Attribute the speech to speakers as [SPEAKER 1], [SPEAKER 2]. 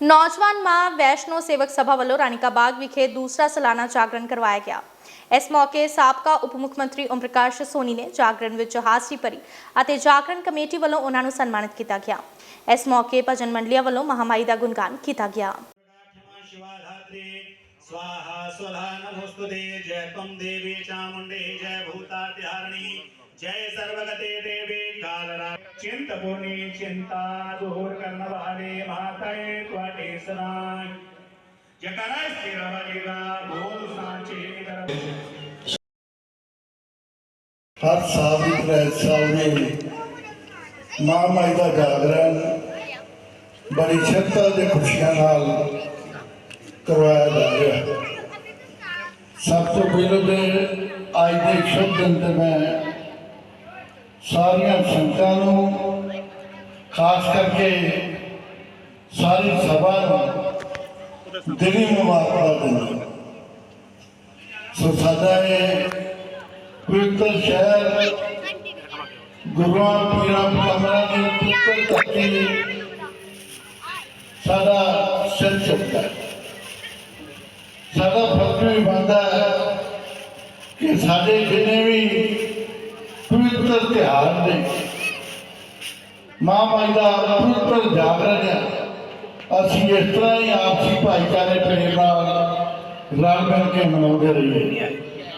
[SPEAKER 1] ਨੌਜਵਾਨ ਮਾਂ ਵੈਸ਼ਨੋ ਸੇਵਕ ਸਭਾ ਵੱਲੋਂ ਰਾਣੀਕਾ ਬਾਗ ਵਿਖੇ ਦੂਸਰਾ ਸਾਲਾਨਾ ਜਾਗਰਣ ਕਰਵਾਇਆ ਗਿਆ ਇਸ ਮੌਕੇ ਸਾਬਕਾ ਉਪ ਮੁੱਖ ਮੰਤਰੀ ਓਮ ਪ੍ਰਕਾਸ਼ ਸੋਨੀ ਨੇ ਜਾਗਰਣ ਵਿੱਚ ਹਾਜ਼ਰੀ ਭਰੀ ਅਤੇ ਜਾਗਰਣ ਕਮੇਟੀ ਵੱਲੋਂ ਉਹਨਾਂ ਨੂੰ ਸਨਮਾਨਿਤ ਕੀਤਾ ਗਿਆ ਇਸ ਮੌਕੇ ਭਜਨ ਮੰਡਲੀਆਂ ਵੱਲੋਂ ਮਹਾਮਾਈ ਦਾ ਗੁਣਗਾਨ ਕੀਤਾ ਗਿਆ
[SPEAKER 2] क्षमा शिवाधात्री स्वाहा स्वधा नमोस्तुते जय त्वं देवी चामुण्डे जय भूतातिहारिणी जय सर्वगते देवी कालरा चिंतपूर्णी चिंता दूर कर्णवाले माताये त्वाटे सदाय जकराय स्थिरवलिगा भूल सांचे कर
[SPEAKER 3] ਹਰ ਸਾਲ ਦੀ ਤਰ੍ਹਾਂ ਇਸ ਸਾਲ ਵੀ ਮਾਂ ਮਾਈ ਦਾ ਜਾਗਰਣ ਬੜੀ ਸ਼ਰਧਾ ਤੇ ਖੁਸ਼ੀਆਂ ਨਾਲ ਕਰਵਾਇਆ ਜਾ ਰਿਹਾ ਹੈ ਸਭ ਤੋਂ ਪਹਿਲਾਂ ਤੇ ਅੱਜ ਦੇ ਸ਼ੁਭ ਦਿਨ ਤੇ ਮੈਂ ਸਾਰੀਆਂ ਸੰਗਤਾਂ ਨੂੰ, ਖਾਸ ਕਰਕੇ ਸਾਰੀ ਸਭਾ ਨੂੰ ਦਿਲੀ ਮੁਬਾਰਕਾਂ ਦਿੰਦਾ ਸੋ ਸਾਡਾ ਇਹ ਪਵਿੱਤਰ ਸ਼ਹਿਰ ਗੁਰੂਆਂ ਪੀਰਾਂ ਪਰਮਰਾਂ ਦੀ ਪਵਿੱਤਰ ਧਰਤੀ ਸਾਡਾ ਸਿਰ ਚੁੱਕਦਾ ਸਾਡਾ ਫਰਜ਼ ਵੀ ਬਣਦਾ ਹੈ ਕਿ ਸਾਡੇ ਜਿੰਨੇ ਵੀ ਪਵਿੱਤਰ ਤਿਉਹਾਰ ਨੇ ਮਾਂ ਮਾਈ ਦਾ ਪਵਿੱਤਰ ਜਾਗਰਣ ਹੈ ਅਸੀਂ ਇਸ ਤਰ੍ਹਾਂ ਹੀ ਆਪਸੀ ਭਾਈਚਾਰੇ ਪ੍ਰੇਮ ਨਾਲ ਰਲ ਮਿਲ ਕੇ ਮਨਾਉਂਦੇ ਰਹੀਏ